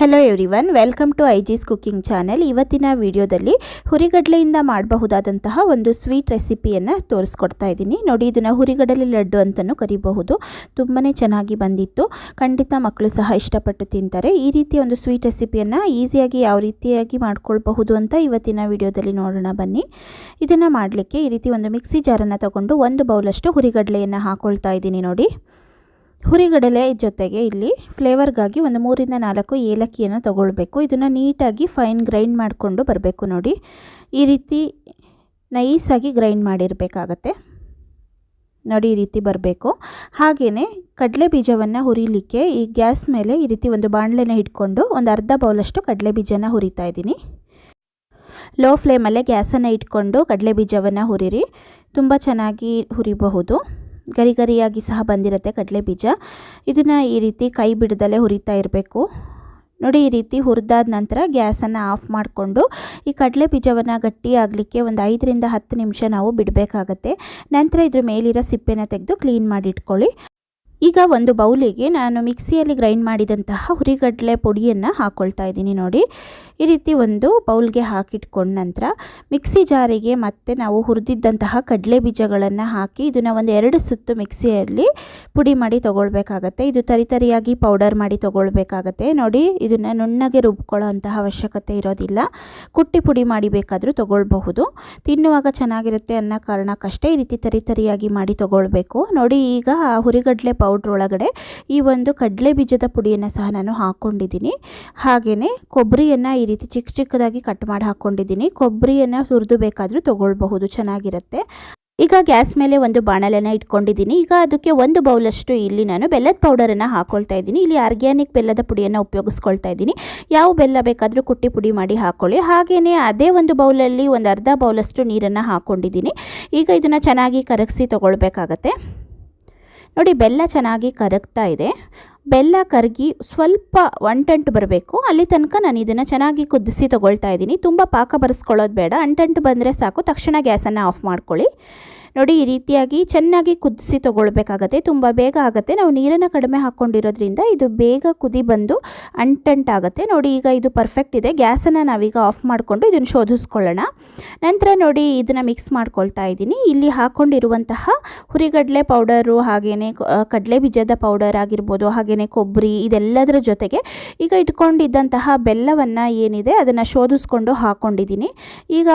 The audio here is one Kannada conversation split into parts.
Hello everyone welcome to I G's cooking channel ಇವತ್ತಿನ ವಿಡಿಯೋದಲ್ಲಿ ಹುರಿಗಡಲೆಯಿಂದ ಮಾಡಬಹುದಾದಂತಹ ಒಂದು ಸ್ವೀಟ್ ರೆಸಿಪಿಯನ್ನು ತೋರಿಸ್ಕೊಡ್ತಾ ಇದ್ದೀನಿ. ನೋಡಿ, ಇದನ್ನು ಹುರಿಗಡಲೆ ಲಡ್ಡು ಅಂತಲೂ ಕರಿಬಹುದು. ತುಂಬಾ ಚೆನ್ನಾಗಿ ಬಂದಿತ್ತು. ಖಂಡಿತ ಮಕ್ಕಳು ಸಹ ಇಷ್ಟಪಟ್ಟು ತಿಂತಾರೆ. ಈ ರೀತಿ ಒಂದು ಸ್ವೀಟ್ ರೆಸಿಪಿಯನ್ನು ಈಸಿಯಾಗಿ ಯಾವ ರೀತಿಯಾಗಿ ಮಾಡ್ಕೊಳ್ಬಹುದು ಅಂತ ಇವತ್ತಿನ ವಿಡಿಯೋದಲ್ಲಿ ನೋಡೋಣ ಬನ್ನಿ. ಇದನ್ನು ಮಾಡಲಿಕ್ಕೆ ಈ ರೀತಿ ಒಂದು ಮಿಕ್ಸಿ ಜಾರನ್ನು ತಗೊಂಡು ಒಂದು ಬೌಲಷ್ಟು ಹುರಿಗಡಲೆಯನ್ನು ಹಾಕ್ಕೊಳ್ತಾ ಇದ್ದೀನಿ ನೋಡಿ. ಹುರಿಗಡಲೆ ಜೊತೆಗೆ ಇಲ್ಲಿ ಫ್ಲೇವರ್ಗಾಗಿ ಒಂದು ಮೂರಿಂದ ನಾಲ್ಕು ಏಲಕ್ಕಿಯನ್ನು ತಗೊಳ್ಬೇಕು. ಇದನ್ನು ನೀಟಾಗಿ ಫೈನ್ ಗ್ರೈಂಡ್ ಮಾಡಿಕೊಂಡು ಬರಬೇಕು ನೋಡಿ. ಈ ರೀತಿ ನೈಸಾಗಿ ಗ್ರೈಂಡ್ ಮಾಡಿರಬೇಕಾಗತ್ತೆ. ನೋಡಿ ಈ ರೀತಿ ಬರಬೇಕು. ಹಾಗೆಯೇ ಕಡಲೆ ಬೀಜವನ್ನು ಹುರಿಲಿಕ್ಕೆ ಈ ಗ್ಯಾಸ್ ಮೇಲೆ ಈ ರೀತಿ ಒಂದು ಬಾಣಲೆನ ಇಟ್ಕೊಂಡು ಒಂದು ಅರ್ಧ ಬೌಲಷ್ಟು ಕಡಲೆ ಬೀಜನ ಹುರಿತಾ ಇದ್ದೀನಿ. ಲೋ ಫ್ಲೇಮಲ್ಲೇ ಗ್ಯಾಸನ್ನು ಇಟ್ಕೊಂಡು ಕಡಲೆ ಬೀಜವನ್ನು ಹುರಿರಿ. ತುಂಬ ಚೆನ್ನಾಗಿ ಹುರಿಬಹುದು. ಗರಿ ಗರಿಯಾಗಿ ಸಹ ಬಂದಿರುತ್ತೆ ಕಡಲೆ ಬೀಜ. ಇದನ್ನು ಈ ರೀತಿ ಕೈ ಬಿಡದಲ್ಲೇ ಹುರಿತಾ ಇರಬೇಕು. ನೋಡಿ, ಈ ರೀತಿ ಹುರಿದಾದ ನಂತರ ಗ್ಯಾಸನ್ನು ಆಫ್ ಮಾಡಿಕೊಂಡು ಈ ಕಡಲೆ ಬೀಜವನ್ನು ಗಟ್ಟಿ ಆಗಲಿಕ್ಕೆ ಒಂದು ಐದರಿಂದ ಹತ್ತು ನಿಮಿಷ ನಾವು ಬಿಡಬೇಕಾಗತ್ತೆ. ನಂತರ ಇದ್ರ ಮೇಲಿರೋ ಸಿಪ್ಪೆನ ತೆಗೆದು ಕ್ಲೀನ್ ಮಾಡಿ ಇಟ್ಕೊಳ್ಳಿ ಈಗ ಒಂದು ಬೌಲಿಗೆ ನಾನು ಮಿಕ್ಸಿಯಲ್ಲಿ ಗ್ರೈಂಡ್ ಮಾಡಿದಂತಹ ಹುರಿಗಡಲೆ ಪುಡಿಯನ್ನು ಹಾಕ್ಕೊಳ್ತಾ ಇದ್ದೀನಿ ನೋಡಿ. ಈ ರೀತಿ ಒಂದು ಬೌಲ್ಗೆ ಹಾಕಿಟ್ಕೊಂಡ ನಂತರ ಮಿಕ್ಸಿ ಜಾರಿಗೆ ಮತ್ತೆ ನಾವು ಹುರಿದಿದ್ದಂತಹ ಕಡಲೆ ಬೀಜಗಳನ್ನು ಹಾಕಿ ಇದನ್ನು ಒಂದು ಎರಡು ಸುತ್ತು ಮಿಕ್ಸಿಯಲ್ಲಿ ಪುಡಿ ಮಾಡಿ ತೊಗೊಳ್ಬೇಕಾಗತ್ತೆ. ಇದು ತರಿತರಿಯಾಗಿ ಪೌಡರ್ ಮಾಡಿ ತೊಗೊಳ್ಬೇಕಾಗತ್ತೆ. ನೋಡಿ, ಇದನ್ನು ನುಣ್ಣಗೆ ರುಬ್ಕೊಳ್ಳೋ ಅವಶ್ಯಕತೆ ಇರೋದಿಲ್ಲ. ಕುಟ್ಟಿ ಪುಡಿ ಮಾಡಿ ಬೇಕಾದರೂ ತೊಗೊಳ್ಬಹುದು. ತಿನ್ನುವಾಗ ಚೆನ್ನಾಗಿರುತ್ತೆ ಅನ್ನೋ ಕಾರಣಕ್ಕಷ್ಟೇ ಈ ರೀತಿ ತರಿತರಿಯಾಗಿ ಮಾಡಿ ತೊಗೊಳ್ಬೇಕು. ನೋಡಿ, ಈಗ ಹುರಿಗಡಲೆ ಪೌಡ್ರ್ ಒಳಗಡೆ ಈ ಒಂದು ಕಡಲೆ ಬೀಜದ ಪುಡಿಯನ್ನು ಸಹ ನಾನು ಹಾಕ್ಕೊಂಡಿದ್ದೀನಿ ಹಾಗೆಯೇ ಕೊಬ್ಬರಿಯನ್ನು ಈ ರೀತಿ ಚಿಕ್ಕ ಚಿಕ್ಕದಾಗಿ ಕಟ್ ಮಾಡಿ ಹಾಕ್ಕೊಂಡಿದ್ದೀನಿ ಕೊಬ್ಬರಿಯನ್ನು ಹುರಿದು ಬೇಕಾದರೂ ತೊಗೊಳ್ಬಹುದು, ಚೆನ್ನಾಗಿರುತ್ತೆ. ಈಗ ಗ್ಯಾಸ್ ಮೇಲೆ ಒಂದು ಬಾಣಲೆನ ಇಟ್ಕೊಂಡಿದ್ದೀನಿ. ಈಗ ಅದಕ್ಕೆ ಒಂದು ಬೌಲಷ್ಟು ಇಲ್ಲಿ ನಾನು ಬೆಲ್ಲದ ಪೌಡರನ್ನು ಹಾಕ್ಕೊಳ್ತಾ ಇದ್ದೀನಿ. ಇಲ್ಲಿ ಆರ್ಗ್ಯಾನಿಕ್ ಬೆಲ್ಲದ ಪುಡಿಯನ್ನು ಉಪಯೋಗಿಸ್ಕೊಳ್ತಾ ಇದ್ದೀನಿ. ಯಾವ ಬೆಲ್ಲ ಬೇಕಾದರೂ ಕುಟ್ಟಿ ಪುಡಿ ಮಾಡಿ ಹಾಕ್ಕೊಳ್ಳಿ ಹಾಗೆಯೇ ಅದೇ ಒಂದು ಬೌಲಲ್ಲಿ ಒಂದು ಅರ್ಧ ಬೌಲಷ್ಟು ನೀರನ್ನು ಹಾಕ್ಕೊಂಡಿದ್ದೀನಿ ಈಗ ಇದನ್ನು ಚೆನ್ನಾಗಿ ಕರಗಿಸಿ ತೊಗೊಳ್ಬೇಕಾಗತ್ತೆ. ನೋಡಿ, ಬೆಲ್ಲ ಚೆನ್ನಾಗಿ ಕರಗ್ತಾ ಇದೆ. ಬೆಲ್ಲ ಕರಗಿ ಸ್ವಲ್ಪ ಅಂಟಂಟು ಬರಬೇಕು. ಅಲ್ಲಿ ತನಕ ನಾನು ಇದನ್ನು ಚೆನ್ನಾಗಿ ಕುದಿಸಿ ತೊಗೊಳ್ತಾ ಇದ್ದೀನಿ. ತುಂಬ ಪಾಕ ಬರೆಸ್ಕೊಳ್ಳೋದು ಬೇಡ. ಅಂಟಂಟು ಬಂದರೆ ಸಾಕು. ತಕ್ಷಣ ಗ್ಯಾಸನ್ನು ಆಫ್ ಮಾಡ್ಕೊಳ್ಳಿ. ನೋಡಿ, ಈ ರೀತಿಯಾಗಿ ಚೆನ್ನಾಗಿ ಕುದಿಸಿ ತೊಗೊಳ್ಬೇಕಾಗತ್ತೆ. ತುಂಬ ಬೇಗ ಆಗುತ್ತೆ. ನಾವು ನೀರನ್ನು ಕಡಿಮೆ ಹಾಕ್ಕೊಂಡಿರೋದ್ರಿಂದ ಇದು ಬೇಗ ಕುದಿ ಬಂದು ಅಂಟಂಟಾಗುತ್ತೆ ನೋಡಿ, ಈಗ ಇದು ಪರ್ಫೆಕ್ಟ್ ಇದೆ. ಗ್ಯಾಸನ್ನು ನಾವೀಗ ಆಫ್ ಮಾಡಿಕೊಂಡು ಇದನ್ನು ಶೋಧಿಸ್ಕೊಳ್ಳೋಣ. ನಂತರ ನೋಡಿ, ಇದನ್ನು ಮಿಕ್ಸ್ ಮಾಡ್ಕೊಳ್ತಾ ಇದ್ದೀನಿ. ಇಲ್ಲಿ ಹಾಕ್ಕೊಂಡಿರುವಂತಹ ಹುರಿಗಡಲೆ ಪೌಡರು ಹಾಗೆಯೇ ಕಡಲೆ ಬೀಜದ ಪೌಡರ್ ಆಗಿರ್ಬೋದು ಹಾಗೆಯೇ ಕೊಬ್ಬರಿ, ಇದೆಲ್ಲದರ ಜೊತೆಗೆ ಈಗ ಇಟ್ಕೊಂಡಿದ್ದಂತಹ ಬೆಲ್ಲವನ್ನು ಏನಿದೆ ಅದನ್ನು ಶೋಧಿಸ್ಕೊಂಡು ಹಾಕ್ಕೊಂಡಿದ್ದೀನಿ ಈಗ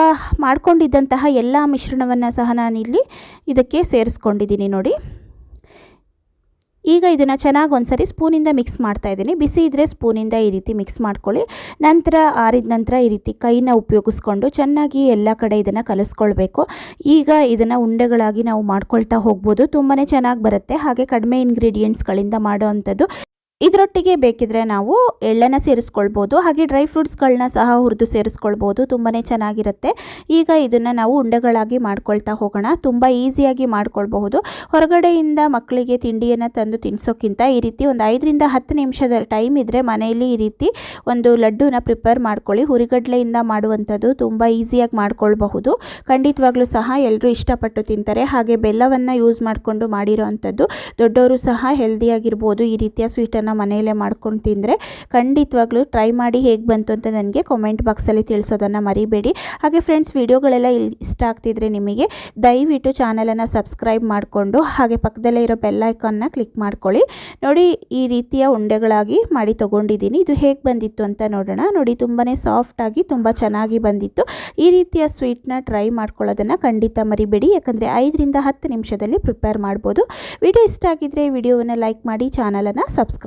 ಮಾಡ್ಕೊಂಡಿದ್ದಂತಹ ಎಲ್ಲ ಮಿಶ್ರಣವನ್ನು ಸಹ ನಾನಿಲ್ಲಿ ಇದಕ್ಕೆ ಸೇರಿಸ್ಕೊಂಡಿದ್ದೀನಿ ನೋಡಿ. ಈಗ ಇದನ್ನು ಚೆನ್ನಾಗಿ ಒಂದ್ಸರಿ ಸ್ಪೂನಿಂದ ಮಿಕ್ಸ್ ಮಾಡ್ತಾ ಇದ್ದೀನಿ. ಬಿಸಿ ಇದ್ದರೆ ಸ್ಪೂನಿಂದ ಈ ರೀತಿ ಮಿಕ್ಸ್ ಮಾಡ್ಕೊಳ್ಳಿ. ನಂತರ ಆರಿದ ನಂತರ ಈ ರೀತಿ ಕೈನ ಉಪಯೋಗಿಸ್ಕೊಂಡು ಚೆನ್ನಾಗಿ ಎಲ್ಲ ಕಡೆ ಇದನ್ನು ಕಲಿಸ್ಕೊಳ್ಬೇಕು. ಈಗ ಇದನ್ನು ಉಂಡೆಗಳಾಗಿ ನಾವು ಮಾಡ್ಕೊಳ್ತಾ ಹೋಗ್ಬೋದು. ತುಂಬಾ ಚೆನ್ನಾಗಿ ಬರುತ್ತೆ. ಹಾಗೆ ಕಡಿಮೆ ಇಂಗ್ರೀಡಿಯೆಂಟ್ಸ್ಗಳಿಂದ ಮಾಡೋ ಅಂಥದ್ದು ಇದರೊಟ್ಟಿಗೆ ಬೇಕಿದ್ರೆ ನಾವು ಎಳ್ಳೆನ ಸೇರಿಸ್ಕೊಳ್ಬೋದು, ಹಾಗೆ ಡ್ರೈ ಫ್ರೂಟ್ಸ್ಗಳನ್ನ ಸಹ ಹುರಿದು ಸೇರಿಸ್ಕೊಳ್ಬೋದು ತುಂಬಾ ಚೆನ್ನಾಗಿರುತ್ತೆ. ಈಗ ಇದನ್ನು ನಾವು ಉಂಡೆಗಳಾಗಿ ಮಾಡ್ಕೊಳ್ತಾ ಹೋಗೋಣ. ತುಂಬ ಈಸಿಯಾಗಿ ಮಾಡ್ಕೊಳ್ಬಹುದು. ಹೊರಗಡೆಯಿಂದ ಮಕ್ಕಳಿಗೆ ತಿಂಡಿಯನ್ನು ತಂದು ತಿನ್ನಿಸೋಕ್ಕಿಂತ ಈ ರೀತಿ ಒಂದು ಐದರಿಂದ ಹತ್ತು ನಿಮಿಷದ ಟೈಮ್ ಇದ್ದರೆ ಮನೆಯಲ್ಲಿ ಈ ರೀತಿ ಒಂದು ಲಡ್ಡುನ ಪ್ರಿಪೇರ್ ಮಾಡ್ಕೊಳ್ಳಿ. ಹುರಿಗಡ್ಲೆಯಿಂದ ಮಾಡುವಂಥದ್ದು ತುಂಬ ಈಸಿಯಾಗಿ ಮಾಡ್ಕೊಳ್ಬಹುದು. ಖಂಡಿತವಾಗ್ಲೂ ಸಹ ಎಲ್ಲರೂ ಇಷ್ಟಪಟ್ಟು ತಿಂತಾರೆ. ಹಾಗೆ ಬೆಲ್ಲವನ್ನು ಯೂಸ್ ಮಾಡಿಕೊಂಡು ಮಾಡಿರೋ ಅಂಥದ್ದು ದೊಡ್ಡವರು ಸಹ ಹೆಲ್ದಿಯಾಗಿರ್ಬೋದು ಈ ರೀತಿಯ ಸ್ವೀಟನ್ನು ಮನೆಯಲ್ಲೇ ಮಾಡ್ಕೊಂಡು ತಿಂದರೆ ಖಂಡಿತವಾಗ್ಲೂ ಟ್ರೈ ಮಾಡಿ ಹೇಗೆ ಬಂತು ಅಂತ ನನಗೆ ಕಾಮೆಂಟ್ ಬಾಕ್ಸಲ್ಲಿ ತಿಳಿಸೋದನ್ನು ಮರಿಬೇಡಿ. ಹಾಗೆ ಫ್ರೆಂಡ್ಸ್ ವಿಡಿಯೋಗಳೆಲ್ಲ ಇಷ್ಟ ಆಗ್ತಿದ್ರೆ ನಿಮಗೆ ದಯವಿಟ್ಟು ಚಾನಲನ್ನು ಸಬ್ಸ್ಕ್ರೈಬ್ ಮಾಡಿಕೊಂಡು ಹಾಗೆ ಪಕ್ಕದಲ್ಲೇ ಇರೋ ಬೆಲ್ ಐಕಾನ್ನ ಕ್ಲಿಕ್ ಮಾಡ್ಕೊಳ್ಳಿ. ನೋಡಿ, ಈ ರೀತಿಯ ಉಂಡೆಗಳಾಗಿ ಮಾಡಿ ತೊಗೊಂಡಿದ್ದೀನಿ. ಇದು ಹೇಗೆ ಬಂದಿತ್ತು ಅಂತ ನೋಡೋಣ. ನೋಡಿ ತುಂಬಾ ಸಾಫ್ಟಾಗಿ ತುಂಬ ಚೆನ್ನಾಗಿ ಬಂದಿತ್ತು. ಈ ರೀತಿಯ ಸ್ವೀಟ್ನ ಟ್ರೈ ಮಾಡ್ಕೊಳ್ಳೋದನ್ನು ಖಂಡಿತ ಮರಿಬೇಡಿ. ಯಾಕಂದರೆ ಐದರಿಂದ ಹತ್ತು ನಿಮಿಷದಲ್ಲಿ ಪ್ರಿಪೇರ್ ಮಾಡ್ಬೋದು. ವಿಡಿಯೋ ಇಷ್ಟ ಆಗಿದ್ದರೆ ವಿಡಿಯೋವನ್ನು ಲೈಕ್ ಮಾಡಿ ಚಾನಲನ್ನು